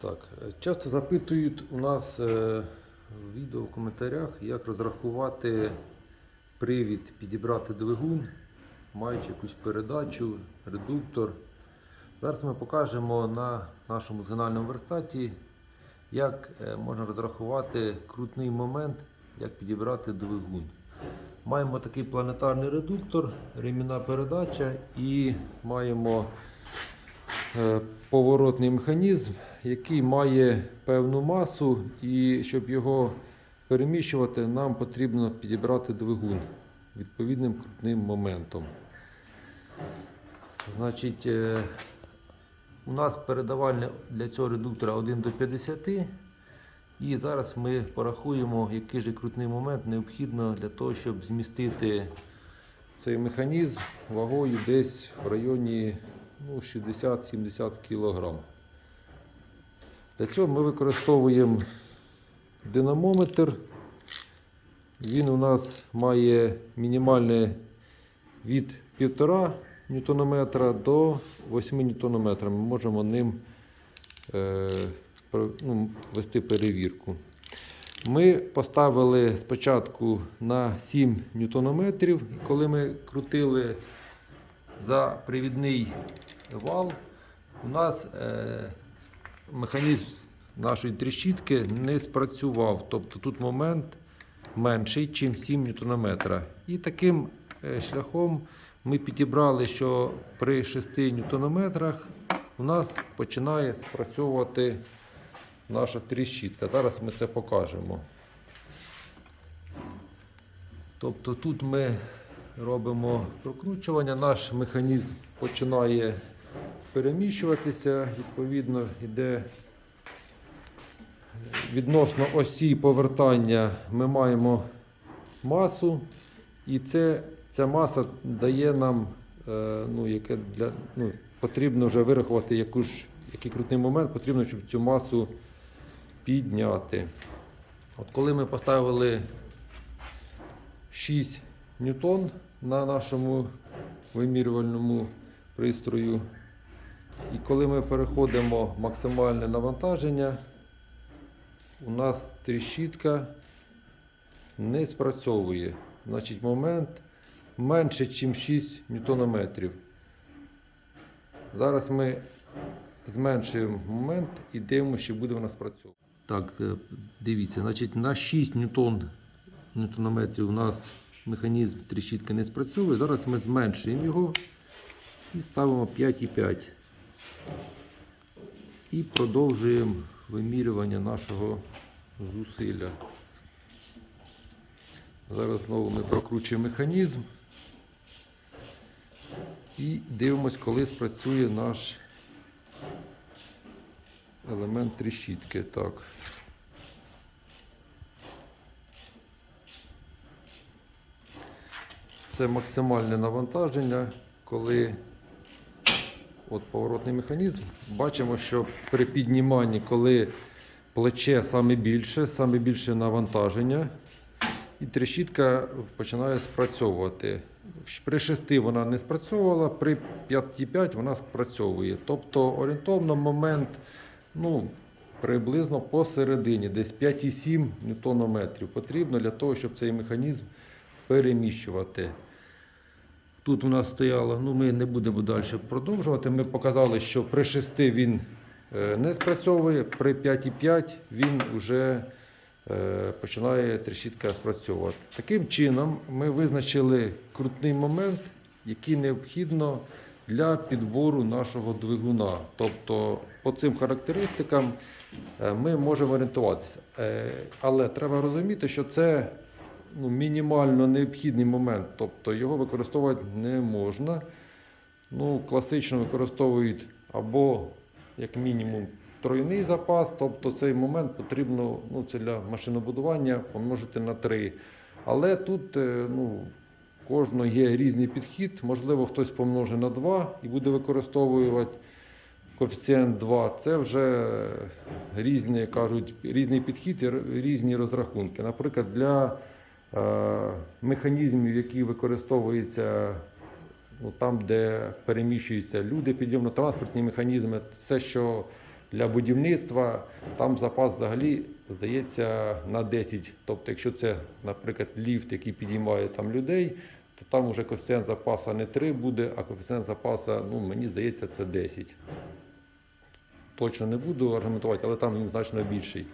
Так, е, часто запитують у нас е, в відео в коментарях, як розрахувати привід, підібрати двигун, маючи якусь передачу, редуктор. Зараз ми покажемо на нашому згинальному верстаті, як е, можна розрахувати крутний момент, як підібрати двигун. Маємо такий планетарний редуктор, ремінна передача і маємо поворотний механізм, який має певну масу, і щоб його переміщувати, нам потрібно підібрати двигун відповідним крутним моментом. Значить, е, у нас передавальне для цього редуктора 1 до 50. І зараз ми порахуємо, який же крутний момент необхідно для того, щоб змістити цей механізм вагою десь в районі ну, 60-70 кг. Для цього ми використовуємо динамометр. Він у нас має мінімальне від 1,5 ньютонометра до 8 ньютонометра. Ми можемо ним е, ну, вести перевірку. Ми поставили спочатку на 7 ньютонометрів. І коли ми крутили за привідний вал, у нас е, механізм нашої тріщітки не спрацював. Тобто тут момент менший, ніж 7 ньютонометра. І таким е, шляхом ми підібрали, що при 6 ньютонометрах у нас починає спрацьовувати наша тріщітка. Зараз ми це покажемо. Тобто тут ми робимо прокручування, наш механізм починає переміщуватися, відповідно, йде відносно осі повертання. Ми маємо масу, і це, ця маса дає нам, е, ну, яке для, ну, потрібно вже вирахувати яку ж, який крутний момент, потрібно, щоб цю масу підняти. От коли ми поставили 6 ньютон на нашому вимірювальному пристрою, і коли ми переходимо максимальне навантаження, у нас тріщітка не спрацьовує. Значить, момент менше, ніж 6 ньютонометрів. Зараз ми зменшуємо момент і дивимося, чи буде вона спрацьовувати. Так, е, дивіться, значить, на 6 ньютон, ньютонометрів у нас механізм тріщітки не спрацьовує. Зараз ми зменшуємо його і ставимо 5,5. І продовжуємо вимірювання нашого зусилля. Зараз знову ми прокручуємо механізм і дивимось, коли спрацює наш елемент тріщітки. Так. Це максимальне навантаження, коли от поворотний механізм. Бачимо, що при підніманні, коли плече саме більше, саме більше навантаження, і трещітка починає спрацьовувати. При 6 вона не спрацьовувала, при 5,5 вона спрацьовує. Тобто орієнтовно момент ну, приблизно посередині, десь 5,7 ньютонометрів потрібно для того, щоб цей механізм переміщувати. Тут у нас стояло, ну ми не будемо далі продовжувати. Ми показали, що при 6 він е, не спрацьовує, при 5,5 він вже е, починає трещітка спрацьовувати. Таким чином ми визначили крутний момент, який необхідно для підбору нашого двигуна. Тобто по цим характеристикам е, ми можемо орієнтуватися. Але треба розуміти, що це ну, мінімально необхідний момент, тобто його використовувати не можна. Ну, класично використовують або, як мінімум, тройний запас, тобто цей момент потрібно ну, це для машинобудування помножити на 3. Але тут е, ну, кожного є різний підхід. Можливо, хтось помножить на 2 і буде використовувати коефіцієнт 2. Це вже різні, кажуть, різний підхід і різні розрахунки. Наприклад, для механізмів, які використовуються ну, там, де переміщуються люди, підйомно-транспортні механізми, все, що для будівництва там запас взагалі здається на 10. Тобто, якщо це, наприклад, ліфт, який підіймає там людей, то там вже коефіцієнт запасу не 3 буде, а коефіцієнт запасу, ну, мені здається, це 10. Точно не буду аргументувати, але там він значно більший.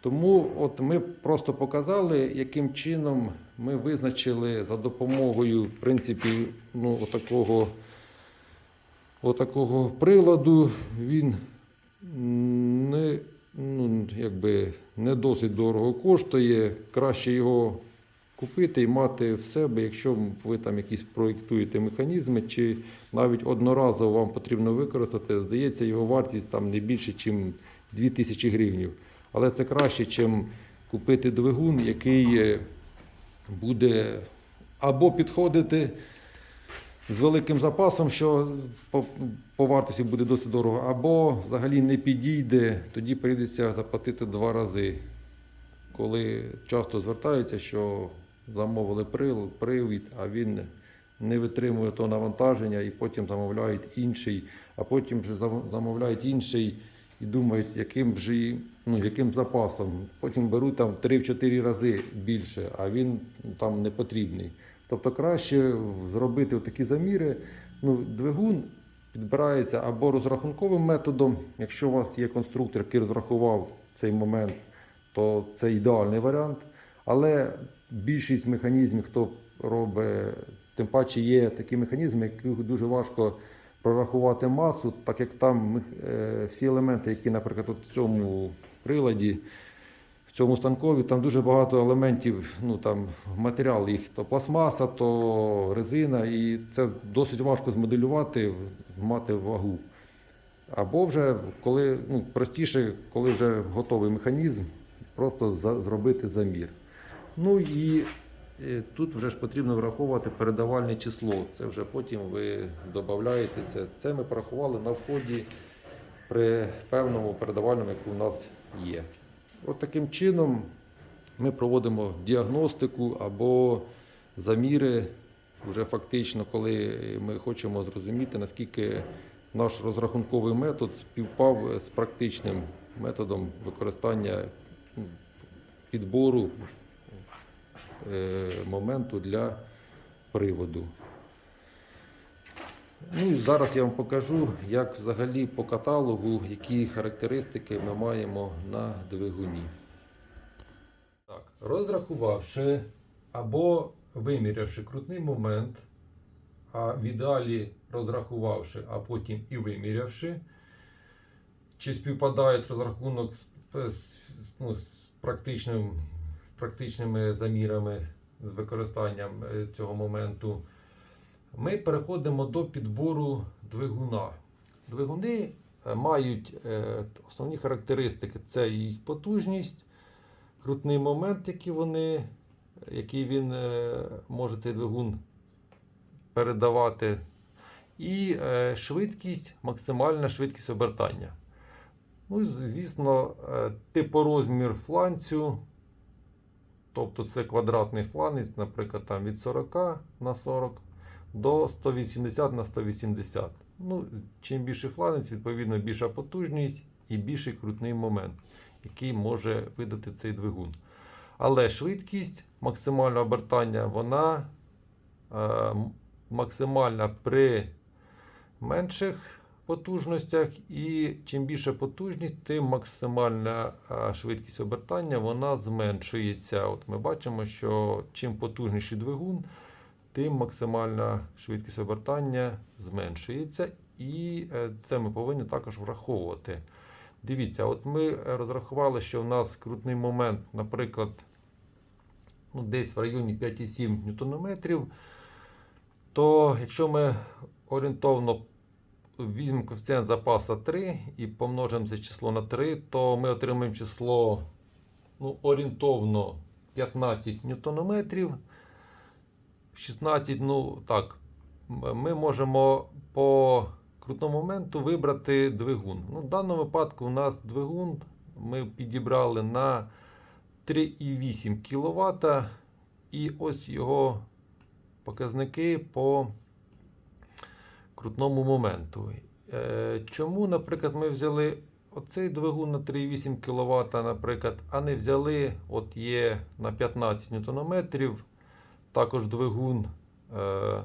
Тому от ми просто показали, яким чином ми визначили за допомогою, в ну, отакого, отакого приладу. Він не, ну, якби, не досить дорого коштує. Краще його купити і мати в себе, якщо ви там якісь проєктуєте механізми, чи навіть одноразово вам потрібно використати, здається, його вартість там не більше, ніж 2000 гривень. Але це краще, ніж купити двигун, який е, буде або підходити з великим запасом, що по, по вартості буде досить дорого, або взагалі не підійде, тоді прийдеться заплатити два рази. Коли часто звертаються, що замовили привід, а він не витримує того навантаження, і потім замовляють інший, а потім вже замовляють інший і думають, яким же і- ну, яким запасом. Потім беруть там в 3-4 рази більше, а він там не потрібний. Тобто краще зробити такі заміри. Ну, двигун підбирається або розрахунковим методом. Якщо у вас є конструктор, який розрахував цей момент, то це ідеальний варіант. Але більшість механізмів, хто робить, тим паче є такі механізми, які дуже важко прорахувати масу, так як там е, всі елементи, які, наприклад, от в цьому приладі, в цьому станкові, там дуже багато елементів, ну там матеріал їх то пластмаса, то резина, і це досить важко змоделювати, мати вагу. Або вже коли ну, простіше, коли вже готовий механізм, просто за, зробити замір. Ну і тут вже ж потрібно враховувати передавальне число. Це вже потім ви додаєте це. Це ми порахували на вході при певному передавальному, який у нас є. От таким чином ми проводимо діагностику або заміри вже фактично, коли ми хочемо зрозуміти, наскільки наш розрахунковий метод співпав з практичним методом використання підбору моменту для приводу. Ну і зараз я вам покажу, як взагалі по каталогу, які характеристики ми маємо на двигуні. Так, розрахувавши або вимірявши крутний момент, а в ідеалі розрахувавши, а потім і вимірявши, чи співпадає розрахунок з, ну, з, практичним, практичними замірами з використанням е, цього моменту, ми переходимо до підбору двигуна. Двигуни е, мають е, основні характеристики: це їх потужність, крутний момент, який вони, який він може цей двигун передавати, і швидкість, максимальна швидкість обертання. Ну, звісно, типорозмір фланцю, тобто це квадратний фланець, наприклад, там від 40 на 40 до 180 на 180. Ну, чим більший фланець, відповідно більша потужність і більший крутний момент, який може видати цей двигун. Але швидкість максимального обертання, вона е, максимальна при менших потужностях, і чим більша потужність, тим максимальна швидкість обертання вона зменшується. От ми бачимо, що чим потужніший двигун, тим максимальна швидкість обертання зменшується. І е, це ми повинні також враховувати. Дивіться, от ми розрахували, що в нас крутний момент, наприклад, ну, десь в районі 5,7 Нм, то якщо ми орієнтовно візьмемо коефіцієнт запасу 3 і помножимо це число на 3, то ми отримаємо число ну, орієнтовно 15 ньютонометрів. 16, ну так, ми можемо по крутному моменту вибрати двигун. Ну, в даному випадку у нас двигун ми підібрали на 3,8 кВт. І ось його показники по крутному моменту. Е, Чому, наприклад, ми взяли оцей двигун на 3,8 кВт, наприклад, а не взяли, от є на 15 Нм, також двигун, е,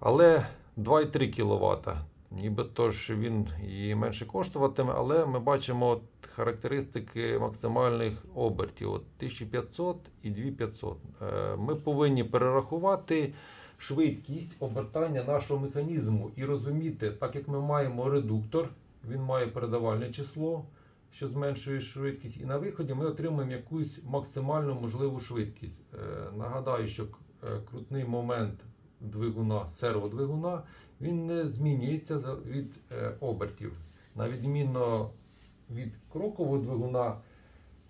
але 2,3 кВт. Нібито ж він і менше коштуватиме, але ми бачимо от характеристики максимальних обертів от 1500 і 2500. Е, Ми повинні перерахувати швидкість обертання нашого механізму і розуміти, так як ми маємо редуктор, він має передавальне число, що зменшує швидкість, і на виході ми отримуємо якусь максимальну можливу швидкість. Е, Нагадаю, що е, крутний момент двигуна, серводвигуна, він не змінюється від е, обертів. На відмінно від крокового двигуна,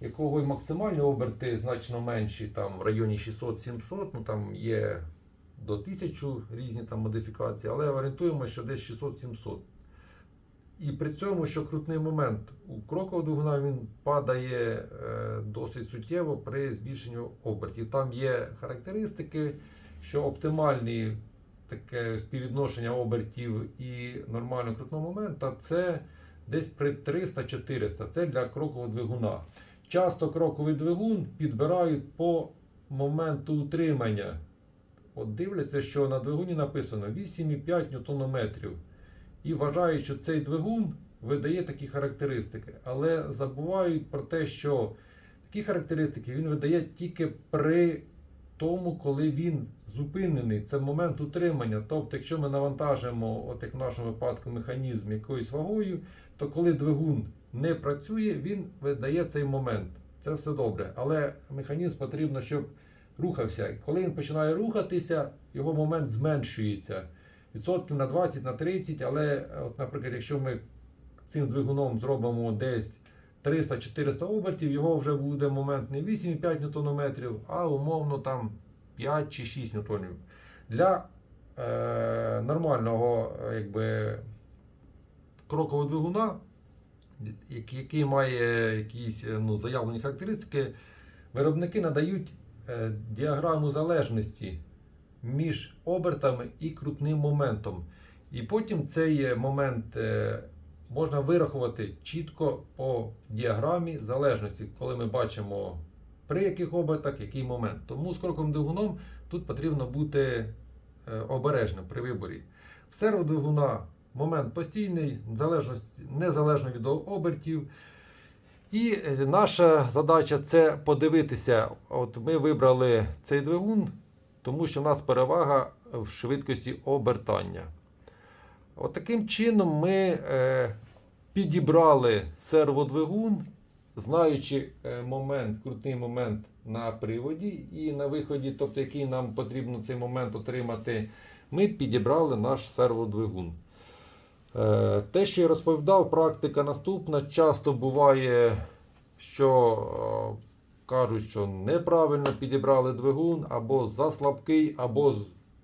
якого і максимальні оберти значно менші, там в районі 600-700, ну там є до 1000 різні там модифікації, але орієнтуємо, що десь 600-700. І при цьому, що крутний момент у крокового двигуна він падає е, досить суттєво при збільшенні обертів. Там є характеристики, що оптимальні таке співвідношення обертів і нормального крутного моменту це десь при 300-400. Це для крокового двигуна. Часто кроковий двигун підбирають по моменту утримання. От дивляться, що на двигуні написано 8,5 Нм. І вважають, що цей двигун видає такі характеристики. Але забувають про те, що такі характеристики він видає тільки при тому, коли він зупинений. Це момент утримання. Тобто, якщо ми навантажимо, от як в нашому випадку, механізм якоюсь вагою, то коли двигун не працює, він видає цей момент. Це все добре. Але механізм потрібно, щоб рухався. Коли він починає рухатися, його момент зменшується відсотків на 20, на 30, але, от, наприклад, якщо ми цим двигуном зробимо десь 300-400 обертів, його вже буде момент не 8,5 Нм, а умовно там 5 чи 6 ньютонів. Для е, нормального е, якби, крокового двигуна, який, має якісь е, ну, заявлені характеристики, виробники надають діаграму залежності між обертами і крутним моментом. І потім цей момент е, можна вирахувати чітко по діаграмі залежності, коли ми бачимо при яких обертах який момент. Тому з кроковим двигуном тут потрібно бути е, обережним при виборі. В серводвигуна момент постійний, незалежно від обертів. І е, наша задача це подивитися. От ми вибрали цей двигун, тому що в нас перевага в швидкості обертання. От таким чином ми е, підібрали серводвигун, знаючи е, момент, крутий момент на приводі і на виході, тобто який нам потрібно цей момент отримати, ми підібрали наш серводвигун. Е, Те, що я розповідав, практика наступна. Часто буває, що е, кажуть, що неправильно підібрали двигун, або заслабкий, або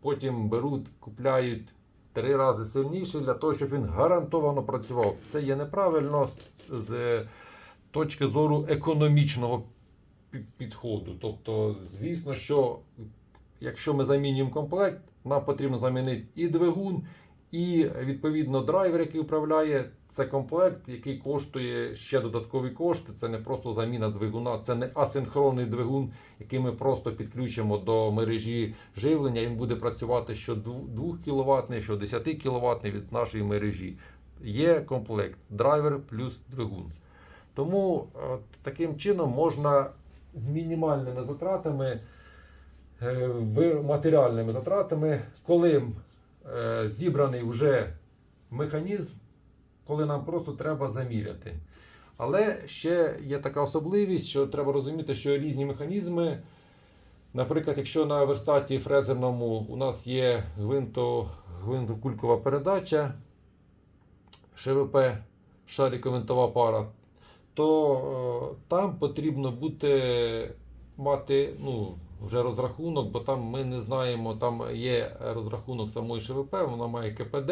потім беруть, купляють три рази сильніший для того, щоб він гарантовано працював. Це є неправильно з- з точки зору економічного підходу. Тобто, звісно, що якщо ми замінюємо комплект, нам потрібно замінити і двигун, і відповідно драйвер, який управляє, це комплект, який коштує ще додаткові кошти. Це не просто заміна двигуна, це не асинхронний двигун, який ми просто підключимо до мережі живлення. Він буде працювати що 2 кВт, що 10 кВт від нашої мережі. Є комплект драйвер плюс двигун. Тому е, таким чином можна мінімальними затратами, е, матеріальними затратами, коли зібраний вже механізм, коли нам просто треба заміряти. Але ще є така особливість, що треба розуміти, що різні механізми. Наприклад, якщо на верстаті фрезерному у нас є гвинто, гвинтокулькова передача, ШВП, шарикова пара, то е, там потрібно бути мати ну, вже розрахунок, бо там ми не знаємо, там є розрахунок самої ШВП, вона має КПД,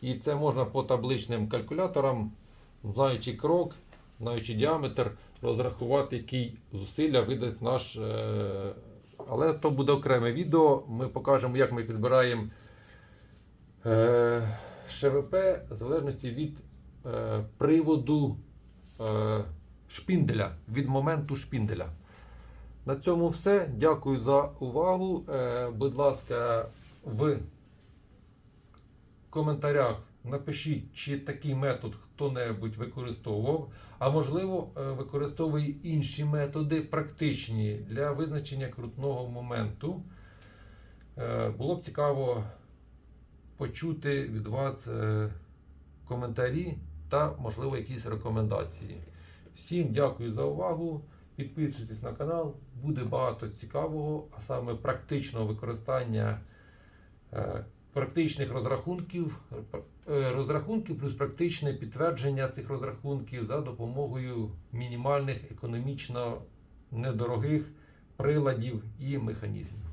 і це можна по табличним калькуляторам, знаючи крок, знаючи діаметр, розрахувати, який зусилля видасть наш. е, Але то буде окреме відео. Ми покажемо, як ми підбираємо е, ШВП в залежності від е, приводу е, шпінделя, від моменту шпінделя. На цьому все. Дякую за увагу. Е, будь ласка, в коментарях напишіть, чи такий метод хто-небудь використовував, а можливо, е, використовує інші методи практичні для визначення крутного моменту. Е, Було б цікаво почути від вас коментарі та, можливо, якісь рекомендації. Всім дякую за увагу. Підписуйтесь на канал, буде багато цікавого, а саме практичного використання е, практичних розрахунків, е, розрахунків плюс практичне підтвердження цих розрахунків за допомогою мінімальних економічно недорогих приладів і механізмів.